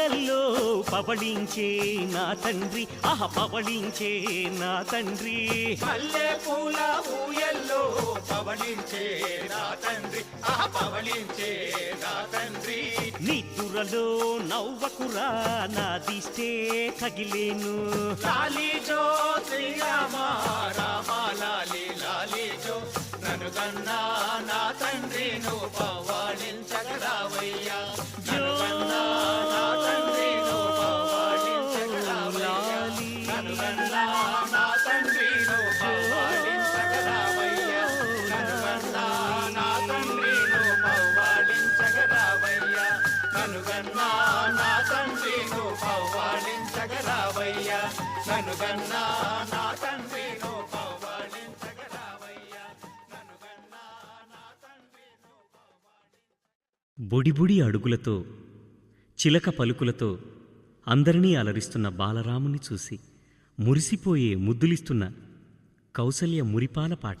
పూల భూయల్లో పవళించే నా తండ్రి. ఆహ పవళించే నా తండ్రి. మల్లె పూల ఊయల్లో పవళించే నా తండ్రి. ఆ పవళించే నా తండ్రి. నిద్దురలో నవ్వకురా నా దిష్టే తగిలేను. లాలి జో శ్రీరామ రామ లాలి లాలి జో. నన్ను కన్నా నా తండ్రి నువ్వు పవాళించగరావయ్యా కనుగన్నా నా తండ్రి నువ్వు పవాళించగరావయ్యా కనుగన్నా నా తండ్రి నువ్వు పవాళించగరావయ్యా నన్ను అడుగులతో చిలక పలుకులతో అందరినీ అలరిస్తున్న బాలరాముని చూసి మురిసిపోయే ముద్దులిస్తున్న కౌసల్య మురిపాల పాట.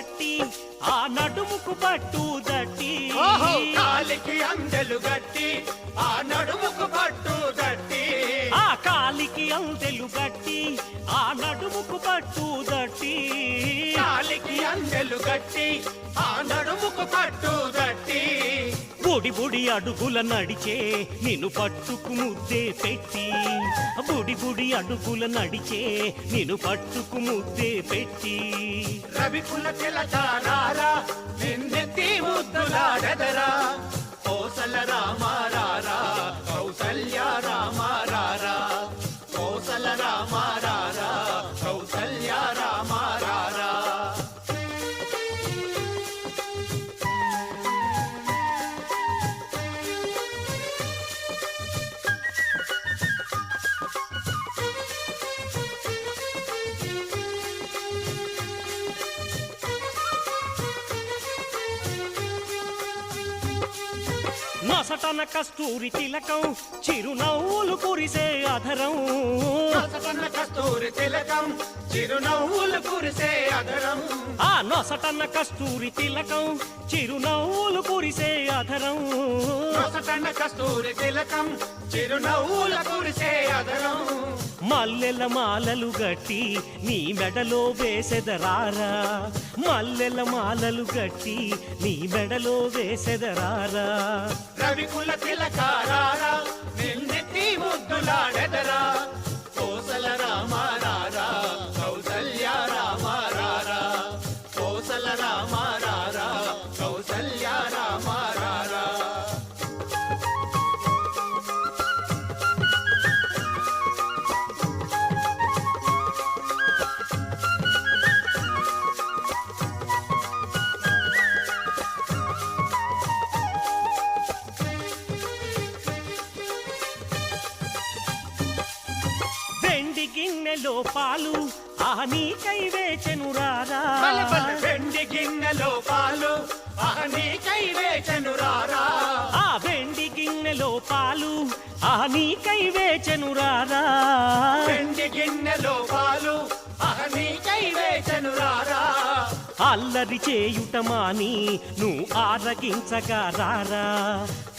గట్టి ఆ నడుముకు పట్టు దట్టి. కాలికి అందెలు గట్టి ఆ నడుముకు పట్టు దట్టి. ఆ కాలికి అందెలు గట్టి ఆ నడుముకు పట్టు దట్టి. కాలికి అందెలు గట్టి ఆ నడుముకు పట్టు దట్టి. బుడి బుడి అడుగుల నడిచే నిన్ను పట్టుకు ముద్దే పెట్టి. బుడి బుడి అడుగుల నడిచే నిన్ను పట్టుకు ముద్దే పెట్టి. రవికుల తిలకారారా నిన్నెత్తి ముద్దులాడదరా? నసటన కస్తూరి తిలకం చిరునవ్వులు కురిసే అధరం. నొసటన్న కస్తూరి తిలకం చిరునవ్వులు కురిసే అదరం ఆ నొసటన్న కస్తూరి తిలకం చిరునవ్వులు కురిసే అధరం. నొసటన్న కస్తూరి తిలకం చిరునవ్వుల కురిసే అదరం మల్లెల మాలలు గట్టి నీ మెడలో వేసెదరారా? మల్లెల మాలలు గట్టి నీ మెడలో వేసెదరారా? రవికుల తిలకారారా నిన్నెత్తి ముద్దులాడెదరా? వెండి గిన్నెలో పాలు. ఆ నీకై వేచెను రారా. వెండి గిన్నెలో పాలు. ఆ నీకై వేచెను రారా. ఆ వెండి గిన్నెలో పాలు. ఆ నీకై వేచెను రారా. అల్లరి చేయుటమాని నువ్వు ఆరగించగా రారా.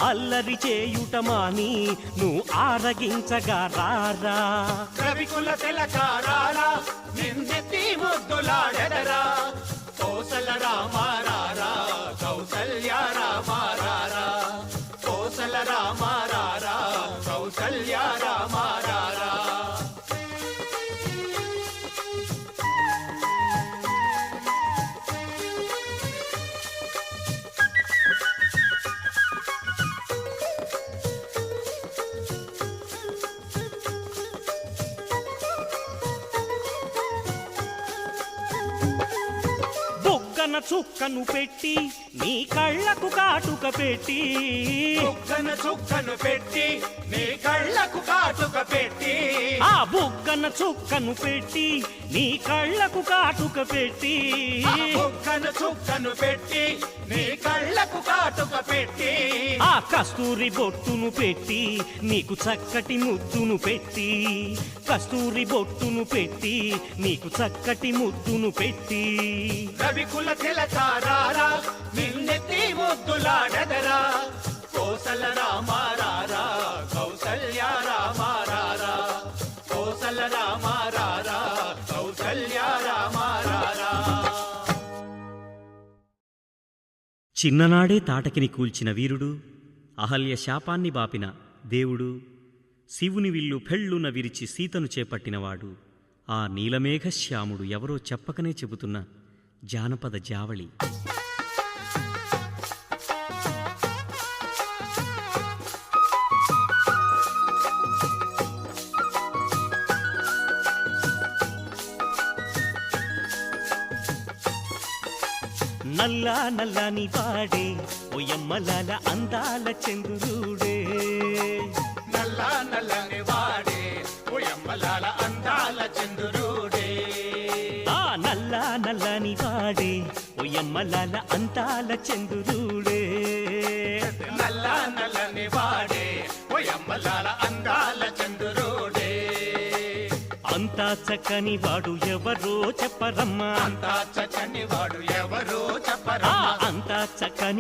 అల్లరి చేయుటమాని నువ్వు ఆరగించగా రారా. రవికుల తెలకారారా నిందెత్తి ముద్దులాడెదరా. కోసల రామారారా కౌసల్య రామారారా. కోసల రామారారా కౌసల్య చుక్కను పెట్టి నీ కళ్ళకు కాటుక పెట్టి. చుక్కను చుక్కను పెట్టి నీ చుక్కను పెట్టి నీ కళ్ళకు కాటుక పెట్టి. బుగ్గను చుక్కను పెట్టి నీ కళ్ళకు కాటుక పెట్టి. ఆ కస్తూరి బొట్టును పెట్టి నీకు చక్కటి ముద్దును పెట్టి. కస్తూరి బొట్టును పెట్టి నీకు చక్కటి ముద్దును పెట్టి. రవికుల తిలకారారా నిన్నెత్తి ముద్దులాడెదరా. కోసల రామారారా చిన్ననాడే తాటకిని కూల్చిన వీరుడు అహల్య శాపాన్ని బాపిన దేవుడు శివుని విల్లు ఫెళ్ళున విరిచి సీతను చేపట్టినవాడు ఆ నీలమేఘశ్యాముడు ఎవరో చెప్పకనే చెబుతున్న జానపద జావళి. నల్లా నల్లని వాడే ఒయమ్మలాల అందాల చంద్రుడే. నల్ల నల్లని వాడే ఉయమ్మలాల అందాల చంద్రుడే. ఆ నల్లా నల్లని వాడే ఒయమ్మలాల అందాల చంద్రుడే. చక్కని వాడు ఎవరో చెప్పరమ్మా. అంతా చక్కని వాడు ఎవరో చెప్పరా అంతా చక్కని